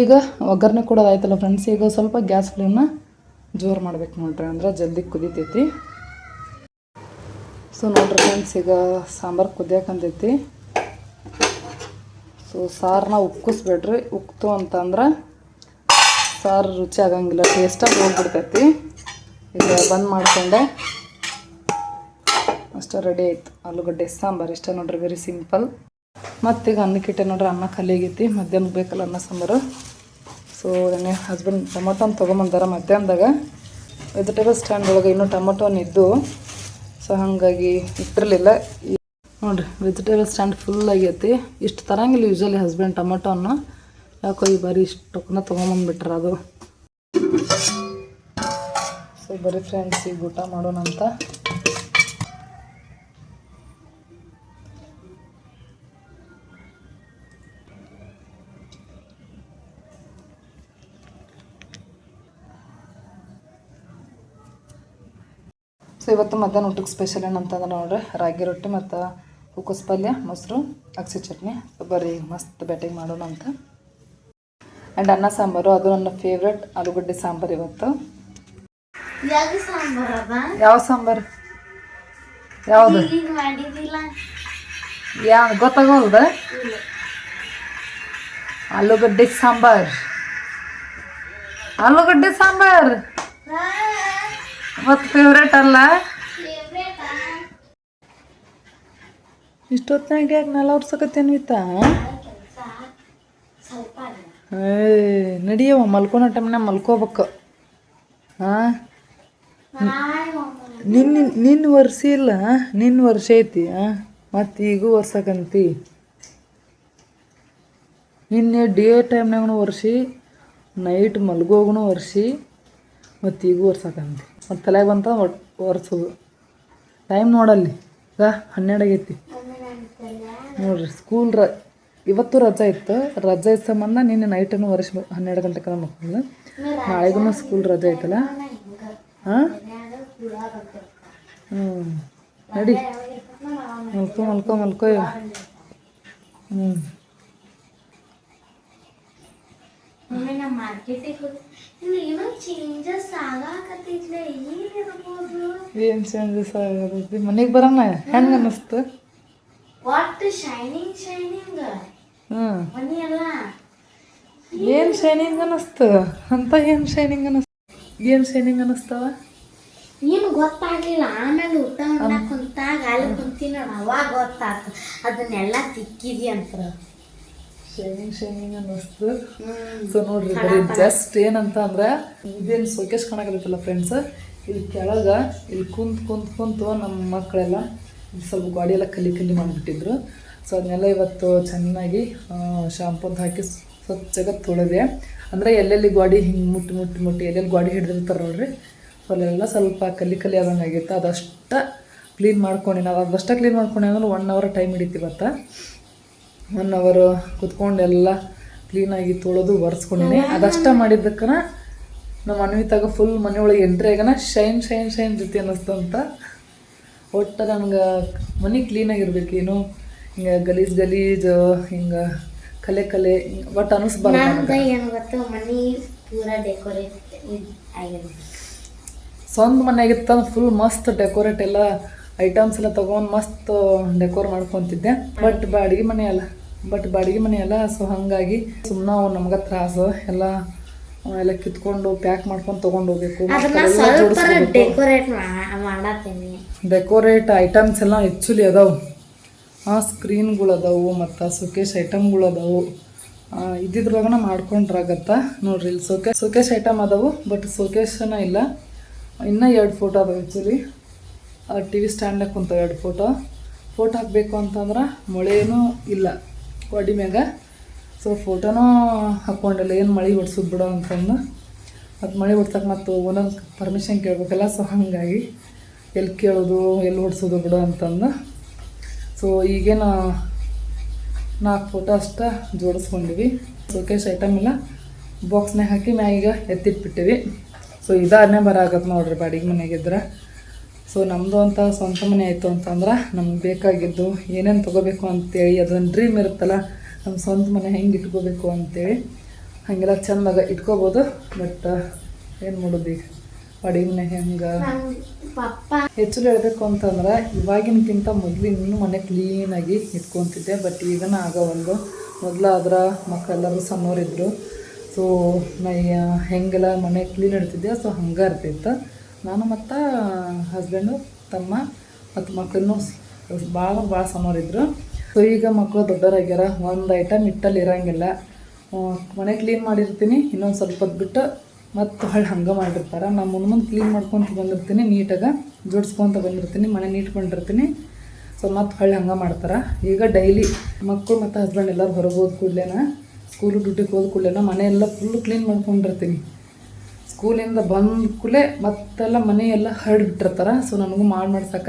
ಈಗ ಒಗ್ಗರಣೆ ಕೊಡೋದಾಯ್ತಲ್ಲ ಫ್ರೆಂಡ್ಸ್ ಈಗ ಸ್ವಲ್ಪ ಗ್ಯಾಸ್ ಫ್ಲೇಮ್ನ ಜೋರು ಮಾಡ್ಬೇಕು ನೋಡ್ರಿ, ಅಂದ್ರೆ ಜಲ್ದಿ ಕುದಿತೈತಿ. ಸೊ ನೋಡ್ರಿ ಫ್ರೆಂಡ್ಸ್ ಈಗ ಸಾಂಬಾರು ಕುದಿಯಾಕಂತೈತಿ. ಸೊ ಸಾರನ್ನ ಉಕ್ಕಿಸ್ಬೇಡ್ರಿ ಉಕ್ತು ಅಂತಂದ್ರೆ ಸಾರು ರುಚಿ ಆಗಂಗಿಲ್ಲ ಟೇಸ್ಟಾಗಿ ಹೋಗ್ಬಿಡ್ತೈತಿ. ಈಗ ಬಂದ್ ಮಾಡ್ಕೊಂಡೆ. ಅಷ್ಟೇ ರೆಡಿ ಆಯ್ತು. ಆಲೂಗಡ್ಡೆ, ಸಾಂಬಾರು ಇಷ್ಟ ನೋಡ್ರಿ ವೆರಿ ಸಿಂಪಲ್ ಮತ್ತೀಗ ಅನ್ನಕ್ಕಿಟ್ಟೆ ನೋಡ್ರಿ, ಅನ್ನ ಕಲಿಯಾಗೈತಿ ಮಧ್ಯಾಹ್ನ ಮಧ್ಯಾಹ್ನಕ್ಕೆ ಬೇಕಲ್ಲ ಅನ್ನ, ಸಾಂಬಾರು. ಸೊ ನನ್ನ ಹಸ್ಬೆಂಡ್ ಟೊಮೊಟೊನ ತೊಗೊಂಬಂದಾರ ಮಧ್ಯಾಹ್ನದಾಗ. ವೆಜಿಟೇಬಲ್ ಸ್ಟ್ಯಾಂಡ್ ಒಳಗೆ ಇನ್ನೂ ಟೊಮೊಟೊನ ಇದ್ದು ಸೊ ಹಾಗಾಗಿ ಇಟ್ಟಿರಲಿಲ್ಲ. ನೋಡ್ರಿ ವೆಜಿಟೇಬಲ್ ಸ್ಟ್ಯಾಂಡ್ ಫುಲ್ ಆಗೈತಿ. ಇಷ್ಟು ತರಂಗಿಲ್ಲ ಯೂಶಲಿ ಹಸ್ಬೆಂಡ್ ಟೊಮೊಟೊನ ಯಾಕೋ ಈ ಬಾರಿ ಇಷ್ಟಕ್ಕನ್ನ ತೊಗೊಂಬಂದ್ಬಿಟ್ರ ಅದು. ಸೊ ಬರೀ ಫ್ರೆಂಡ್ಸ್ ಈಗ ಊಟ ಮಾಡೋಣ ಅಂತ. ಸೊ ಇವತ್ತು ಮಧ್ಯಾಹ್ನ ಊಟಕ್ಕೆ ಸ್ಪೆಷಲ್ ಏನಂತಂದ್ರೆ ನೋಡ್ರಿ, ರಾಗಿ ರೊಟ್ಟಿ ಮತ್ತು ಹೂಕೋಸ್ ಪಲ್ಯ ಮೊಸರು ಅಗಸಿ ಚಟ್ನಿ. ಬರ್ರಿ ಮಸ್ತ್ ಬ್ಯಾಟಿಂಗ್ ಮಾಡೋಣ ಅಂತ. ಆ್ಯಂಡ್ ಅನ್ನ ಸಾಂಬಾರು ಅದು ನನ್ನ ಫೇವ್ರೆಟ್ ಆಲೂಗಡ್ಡೆ ಸಾಂಬಾರು ಇವತ್ತು. ಯಾವ ಸಾಂಬಾರು? ಯಾವುದು? ಯಾವ ಗೊತ್ತಾಗೋಲ್ದ? ಆಲೂಗಡ್ಡೆ ಸಾಂಬಾರ್. ಆಲೂಗಡ್ಡೆ ಸಾಂಬಾರ್? ಮತ್ತು ಫೇವ್ರೇಟ್ ಅಲ್ಲ? ಇಷ್ಟೊತ್ತಿನಾಗ ಯಾಕೆ ನೆಲ ಒರ್ಸಕತ್ತೇನ್ವಿತಾ ಸ್ವಲ್ಪ ಏ ನಡಿಯವ ಮಲ್ಕೊನ ಟೈಮ್ನಾಗ ಮಲ್ಕೋಬೇಕು. ಹಾಂ ನಿನ್ನ ನಿನ್ನ ವರ್ಷ ಇಲ್ಲ ನಿನ್ನ ವರ್ಷ ಐತಿ ಮತ್ತು ಈಗೂ ವರ್ಷಕ್ಕಂತಿ ನಿನ್ನೆ ಡೇ ಟೈಮ್ನಾಗೂ ವರ್ಷಿ, ನೈಟ್ ಮಲ್ಗೋಗೂ ವರ್ಷಿ, ಮತ್ತು ಈಗೂ ವರ್ಷಕ್ಕಂತಿ ಮತ್ತು ತಲೆಗೆ ಬಂತ ಒಟ್ಟು ಒರ್ಸೋದು. ಟೈಮ್ ನೋಡಲ್ಲಿ ಹನ್ನೆರಡು ಆಗೈತಿ ನೋಡ್ರಿ ಸ್ಕೂಲ್ ರ ಇವತ್ತು ರಜೆ ಇತ್ತು. ರಜೆ ಇದ್ದ ಸಂಬಂಧ ನಿನ್ನೆ ನೈಟನ್ನು ವರ್ಷ ಹನ್ನೆರಡು ಗಂಟೆ ಕಲ ಮಕ್ಕಳು ನಾಳೆಗೂ ಸ್ಕೂಲ್ ರಜೆ ಐತಲ್ಲ? ಹಾಂ ಹ್ಞೂ ನಡಿ. ಮಲ್ಕೊ ಮಲ್ಕೊ ಮಲ್ಕೊ. ಹ್ಞೂ ಏನು ಚೇಂಜಸ್ ಆಗತೈತಿ ಮನೆಗೆ ಬರೋಣ ಹೆಂಗೆ ಅನ್ನಿಸ್ತು? ಒಟ್ಟು ಶೈನಿಂಗ್ ಶೈನಿಂಗ್ ಹ್ಞೂ ಮನಿ ಎಲ್ಲ ಏನು ಶೈನಿಂಗ್ ಅನ್ನಿಸ್ತು ಅಂತ ಏನ್ ಶೈನಿಂಗ್ ಅನ್ನಿಸ್ತು ಏನ್ ಶೈನಿಂಗ್ ಅನಸ್ತವ? ಏನು ಗೊತ್ತಾಗ್ಲಿಲ್ಲ. ಆಮೇಲೆ ಊಟ ಮಾಡಕ್ ಕುಂತಾಗ ಅಲ್ಲಿ ಕುಂತೀನಿ ಅವಾಗ ಗೊತ್ತಾತು. ಅದನ್ನೆಲ್ಲ ತಿಕ್ಕಿದಿ ಅಂತ ಶೈನಿಂಗ್ ಶೈನಿಂಗ್ ಅನ್ನಿಸ್ತು ಸೊ ನೋಡ್ರಿ ಬರೀ ಜಸ್ಟ್ ಏನಂತ ಅಂದ್ರೆ ಇದೇನು ಸೋಕೇಶ್ ಕಾಣಕತ್ತಲ್ಲ ಫ್ರೆಂಡ್ಸ್ ಇಲ್ಲಿ ಕೆಳಗೆ ಇಲ್ಲಿ ಕುಂತ್ ಕುಂತ್ ಕುಂತು ನಮ್ಮ ಮಕ್ಕಳೆಲ್ಲ ಸ್ವಲ್ಪ ಗಾಡಿ ಎಲ್ಲ ಕಲಿ ಕಲಿ ಮಾಡಿಬಿಟ್ಟಿದ್ರು. ಸೊ ಅದನ್ನೆಲ್ಲ ಇವತ್ತು ಚೆನ್ನಾಗಿ ಶಾಂಪೂದ್ ಹಾಕಿ ಸ್ವಚ್ಛಗೆ ತೊಳೆದೆ. ಅಂದರೆ ಎಲ್ಲೆಲ್ಲಿ ಗಾಡಿ ಹಿಂಗೆ ಮುಟ್ಟಿ ಮುಟ್ಟಿ ಮುಟ್ಟಿ ಎಲ್ಲೆಲ್ಲಿ ಗಾಡಿ ಹಿಡಿದಿರ್ತಾರೆ ನೋಡ್ರಿ. ಅಲ್ಲೆಲ್ಲ ಸ್ವಲ್ಪ ಕಲಿ ಕಲಿ ಆದಂಗೆ ಆಗಿತ್ತು. ಅದಷ್ಟು ಕ್ಲೀನ್ ಮಾಡ್ಕೊಂಡು ನಾವು ಅದಷ್ಟ ಕ್ಲೀನ್ ಮಾಡ್ಕೊಂಡು ಅಂದ್ರೆ ಒನ್ ಅವರ್ ಟೈಮ್ ಹಿಡಿತು ಇವತ್ತು. ಒನ್ ಅವರು ಕುತ್ಕೊಂಡು ಎಲ್ಲ ಕ್ಲೀನಾಗಿ ತೊಳೆದು ಒರೆಸ್ಕೊಂಡಿನಿ. ಅದಷ್ಟ ಮಾಡಿದ್ದಕ್ಕನ ನಮ್ಮ ಅನ್ವಿತಾಗ ಫುಲ್ ಮನೆಯೊಳಗೆ ಎಂಟ್ರಿ ಆಗನ ಶೈನ್ ಶೈನ್ ಶೈನ್ ಜೊತೆ ಅನ್ನಿಸ್ತು ಒಟ್ಟು ನನಗೆ ಮನೆ ಕ್ಲೀನಾಗಿರ್ಬೇಕು ಏನು? ಹಿಂಗೆ ಗಲೀಜ್ ಗಲೀಜ್ ಹಿಂಗೆ ಕಲೆ ಕಲೆ ಒಟ್ಟು ಅನಿಸ್ಬಾರ್ದು ಏನು ಗೊತ್ತು? ಮನಿ ಪೂರಾ ಡೆಕೋರೇಟ್ ಆಗಿದೆ. ಸ್ವಂತ ಮನೆಯಾಗಿತ್ತು ಫುಲ್ ಮಸ್ತ್ ಡೆಕೋರೇಟ್ ಎಲ್ಲ ಐಟಮ್ಸ್ ಎಲ್ಲ ತೊಗೊಂಡು ಮಸ್ತ್ ಡೆಕೋರ್ ಮಾಡ್ಕೊತಿದ್ದೆ. ಬಟ್ ಬಾಡಿಗೆ ಮನೆ ಅಲ್ಲ. ಬಟ್ ಬಾಡಿಗೆ ಮನೆ ಅಲ್ಲ ಸೊ ಹಾಗಾಗಿ ಸುಮ್ಮನೆ ಅವ್ರು ನಮ್ಗೆ ತ್ರಾಸು ಎಲ್ಲ ಎಲ್ಲ ಕಿತ್ಕೊಂಡು ಪ್ಯಾಕ್ ಮಾಡ್ಕೊಂಡು ತೊಗೊಂಡು ಹೋಗ್ಬೇಕು. ಡೆಕೋರೇಟ್ ಮಾಡತ್ತೀನಿ. ಡೆಕೋರೇಟ್ ಐಟಮ್ಸ್ ಎಲ್ಲ ಆ್ಯಕ್ಚುಲಿ ಅದಾವೆ. ಆ ಸ್ಕ್ರೀನ್ಗಳು ಅದಾವು ಮತ್ತು ಸುಕೇಶ್ ಐಟಮ್ಗಳು ಅದಾವು ಇದ್ದಿದ್ರೊಳಗನ ಮಾಡ್ಕೊಂಡ್ರಾಗತ್ತ ನೋಡ್ರಿ ಇಲ್ಲಿ ಸೋಕೆ ಸೋಕೇಶ್ ಐಟಮ್ ಅದಾವು ಬಟ್ ಸೋಕೇಶನ ಇಲ್ಲ. ಇನ್ನೂ ಎರಡು ಫೋಟೋ ಅದಾವೆ ಆ್ಯಕ್ಚುಲಿ ಟಿ ವಿ ಸ್ಟ್ಯಾಂಡ್ ಕುಂತಾವೆ ಎರಡು ಫೋಟೋ ಫೋಟೋ ಹಾಕಬೇಕು ಅಂತಂದ್ರೆ ಮೊಳೆನೂ ಇಲ್ಲ ಕೊಡಿ ಮ್ಯಾಗ. ಸೊ ಫೋಟೋನೂ ಹಾಕ್ಕೊಂಡಿಲ್ಲ, ಏನು ಮಳೆ ಹೊಡ್ಸೋದು ಬಿಡೋ ಅಂತಂದು. ಮತ್ತು ಮಳೆ ಹೊಡ್ಸಕ್ಕೆ ಮತ್ತು ಒಂದೊಂದು ಪರ್ಮಿಷನ್ ಕೇಳಬೇಕಲ್ಲ ಸೊ ಹಾಗಾಗಿ. ಎಲ್ಲಿ ಕೇಳೋದು ಎಲ್ಲಿ ಹೊಡ್ಸೋದು ಬಿಡು ಅಂತಂದು ಸೊ ಈಗೇನು ನಾಲ್ಕು ಫೋಟೋ ಅಷ್ಟು ಜೋಡಿಸ್ಕೊಂಡಿವಿ. ಸೋಕೇಶ್ ಐಟಮ್ ಎಲ್ಲ ಬಾಕ್ಸ್ನಾಗ ಹಾಕಿ ಮ್ಯಾಗೀಗ ಎತ್ತಿಟ್ಬಿಟ್ಟಿವಿ. ಸೊ ಇದಾನೇ ಬರ ಆಗತ್ತೆ ನೋಡ್ರಿ ಬಾಡಿಗೆ ಮನೆಗಿದ್ರೆ ಸೊ ನಮ್ಮದು ಅಂತ ಸ್ವಂತ ಮನೆ ಆಯಿತು ಅಂತಂದ್ರೆ ನಮ್ಗೆ ಬೇಕಾಗಿದ್ದು ಏನೇನು ತೊಗೋಬೇಕು ಅಂತೇಳಿ ಅದೊಂದು ಡ್ರೀಮ್ ಇರುತ್ತಲ್ಲ ನಮ್ಮ ಸ್ವಂತ ಮನೆ ಹೆಂಗೆ ಇಟ್ಕೋಬೇಕು ಅಂತೇಳಿ ಹಾಗೆಲ್ಲ ಚೆಂದಾಗ ಇಟ್ಕೋಬೋದು. ಬಟ್ ಏನು ಮಾಡೋದು ಈಗ? ಬಾಡಿಗೆ ಹೆಂಗ? ಹೆಚ್ಚು ಹೇಳಬೇಕು ಅಂತಂದ್ರೆ ಇವಾಗಿನಕ್ಕಿಂತ ಮೊದಲು ಇನ್ನೂ ಮನೆ ಕ್ಲೀನಾಗಿ ಇಟ್ಕೊತಿದ್ದೆ ಬಟ್ ಈಗನ ಆಗವಲ್ದು ಮೊದಲು ಆದ್ರೆ ಮಕ್ಕಳೆಲ್ಲರೂ ಸಣ್ಣವರಿದ್ದರು ಸೊ ನಾ ಹೆಂಗೆಲ್ಲ ಮನೆ ಕ್ಲೀನ್ ಇಡ್ತಿದ್ದೆ ಸೊ ಹಂಗೆ ಇರ್ತಿತ್ತು. ನಾನು ಮತ್ತು ಹಸ್ಬೆಂಡು ತಮ್ಮ ಮತ್ತು ಮಕ್ಕಳನ್ನು ಭಾಳ ಭಾಳ ಸಣ್ಣವರಿದ್ದರು ಸೊ ಈಗ ಮಕ್ಕಳು ದೊಡ್ಡವರಾಗ್ಯಾರ ಒಂದು ಐಟಮ್ ಇಟ್ಟಲ್ಲಿ ಇರೋಂಗಿಲ್ಲ. ಮನೆ ಕ್ಲೀನ್ ಮಾಡಿರ್ತೀನಿ ಇನ್ನೊಂದು ಸ್ವಲ್ಪ ಹೊತ್ತು ಬಿಟ್ಟು ಮತ್ತು ಹೊಳ್ಳಿ ಹಂಗೆ ಮಾಡಿರ್ತಾರೆ. ನಾನು ಮುಂದೆ ಮುಂದೆ ಕ್ಲೀನ್ ಮಾಡ್ಕೊತ ಬಂದಿರ್ತೀನಿ, ನೀಟಾಗಿ ಜೋಡಿಸ್ಕೊತ ಬಂದಿರ್ತೀನಿ, ಮನೆ ನೀಟ್ಕೊಂಡಿರ್ತೀನಿ. ಸೊ ಮತ್ತು ಹೊಳ್ಳಿ ಹಂಗೆ ಮಾಡ್ತಾರೆ. ಈಗ ಡೈಲಿ ಮಕ್ಕಳು ಮತ್ತು ಹಸ್ಬೆಂಡ್ ಎಲ್ಲರೂ ಹೊರಗೆ ಹೋದ ಕೂಡಲೇನ ಸ್ಕೂಲು ಡ್ಯೂಟಿಗೆ ಹೋದ ಕೂಡಲೇನ ಮನೆಯೆಲ್ಲ ಫುಲ್ಲು ಕ್ಲೀನ್ ಮಾಡ್ಕೊಂಡಿರ್ತೀನಿ. ಸ್ಕೂಲಿಂದ ಬಂದ ಕೂಡಲೇ ಮತ್ತೆಲ್ಲ ಮನೆಯೆಲ್ಲ ಹರಡ್ಬಿಟ್ಟಿರ್ತಾರೆ. ಸೊ ನನಗೂ ಮಾಡಿ ಮಾಡ್ಸಕ್ಕ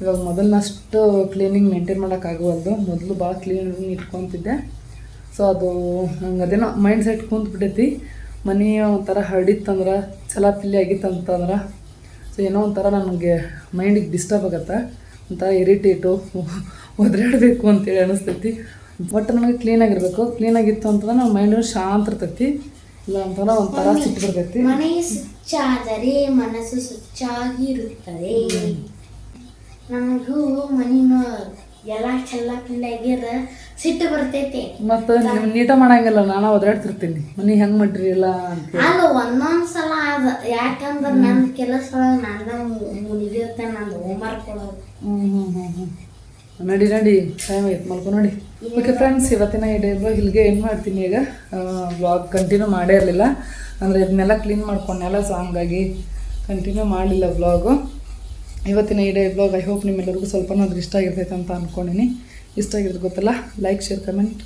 ಇವಾಗ ಮೊದಲನಷ್ಟು ಕ್ಲೀನಿಂಗ್ ಮೇಂಟೈನ್ ಮಾಡೋಕ್ಕಾಗುವಲ್ದು ಮೊದಲು ಭಾಳ ಕ್ಲೀನ್ ಇಟ್ಕೊತಿದ್ದೆ ಸೊ ಅದು ನಂಗೆ ಅದೇನೋ ಮೈಂಡ್ ಸೆಟ್ ಕುಂತ್ಬಿಟ್ಟೈತಿ. ಮನೆ ಒಂಥರ ಹರಡಿತ್ತಂದ್ರೆ ಛಲಾಪಿಲ್ಲಿ ಆಗಿತ್ತಂತಂದ್ರೆ ಸೊ ಏನೋ ಒಂಥರ ನನಗೆ ಮೈಂಡಿಗೆ ಡಿಸ್ಟರ್ಬ್ ಆಗತ್ತೆ. ಒಂಥರ ಇರಿಟೇಟು ಒದರಾಡಬೇಕು ಅಂತೇಳಿ ಅನಿಸ್ತೈತಿ. ಬಟ್ ನನಗೆ ಕ್ಲೀನಾಗಿರ್ಬೇಕು ಕ್ಲೀನಾಗಿತ್ತು ಅಂತಂದ್ರೆ ನಮ್ಮ ಮೈಂಡು ಶಾಂತ ಇರ್ತೈತಿ. ಇಲ್ಲ ಅಂತಂದ್ರೆ ಒಂಥರ ಸಿಟ್ಟು ಬರ್ತೈತಿ. ಮನೆ ಸ್ವಚ್ಛಾದರೆ ಮನಸ್ಸು ಸ್ವಚ್ಛಾಗಿರುತ್ತದೆ. ನಮಗೂ ಮನೆ ಎಲ್ಲ ಚೆಲ್ಲ ಪಿಲ್ಲಾಗಿರ ಸಿಟ್ಟು ಬರ್ತೈತಿ ಮತ್ತೆ ನೀವು ನೀಟ ಮಾಡಂಗಿಲ್ಲ ನಾನು ಒದರಾಡ್ತಿರ್ತೀನಿ ಮನೆ ಹೆಂಗ್ ಮಾಡ್ರಿ ಇಲ್ಲ ಅಂತ ಅಲ್ಲ ಒಂದೊಂದ್ಸಲ ಅದ ಯಾಕಂದ್ರ ನನ್ನ ಕೆಲಸ ನಂದು ಹೋಮ್ವರ್ಕ್ ಹ್ಞೂ ಹ್ಞೂ ಹ್ಞೂ ಹ್ಞೂ ನಡಿ ನಡಿ ಟೈಮ್ ಆಯ್ತು. ಮಲ್ಕೊ ನೋಡಿ. ಓಕೆ ಫ್ರೆಂಡ್ಸ್ ಇವತ್ತಿನ ಈ ಇಲ್ಲಿಗೆ ಏನು ಮಾಡ್ತೀನಿ ಈಗ. ಬ್ಲಾಗ್ ಕಂಟಿನ್ಯೂ ಮಾಡೇ ಇರಲಿಲ್ಲ. ಅಂದರೆ ಇದನ್ನೆಲ್ಲ ಕ್ಲೀನ್ ಮಾಡ್ಕೊಂಡೆಲ್ಲ ಸೊ ಹಂಗಾಗಿ ಕಂಟಿನ್ಯೂ ಮಾಡಲಿಲ್ಲ ವ್ಲಾಗು ಇವತ್ತಿನ ಈ ಡೇ ಬ್ಲಾಗ್ ಐ ಹೋಪ್ ನಿಮ್ಮೆಲ್ಲರಿಗೂ ಸ್ವಲ್ಪನಾದ್ರೂ ಇಷ್ಟ ಆಗಿರ್ತೈತೆ ಅಂತ ಅಂದ್ಕೊಂಡಿನಿ ಇಷ್ಟ ಆಗಿದ್ರೆ ಗೊತ್ತಲ್ಲ? ಲೈಕ್ ಶೇರ್ ಕಮೆಂಟ್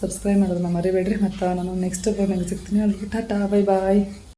ಸಬ್ಸ್ಕ್ರೈಬ್ ಮಾಡೋದನ್ನ ಮರಿಬೇಡ್ರಿ. ಮತ್ತು ನಾನು ನೆಕ್ಸ್ಟ್ ಬ್ಲಾಗ್ನಾಗ ಸಿಗ್ತೀನಿ. ಅಲ್ಲಿ ಟಾಟಾ ಬೈ ಬಾಯ್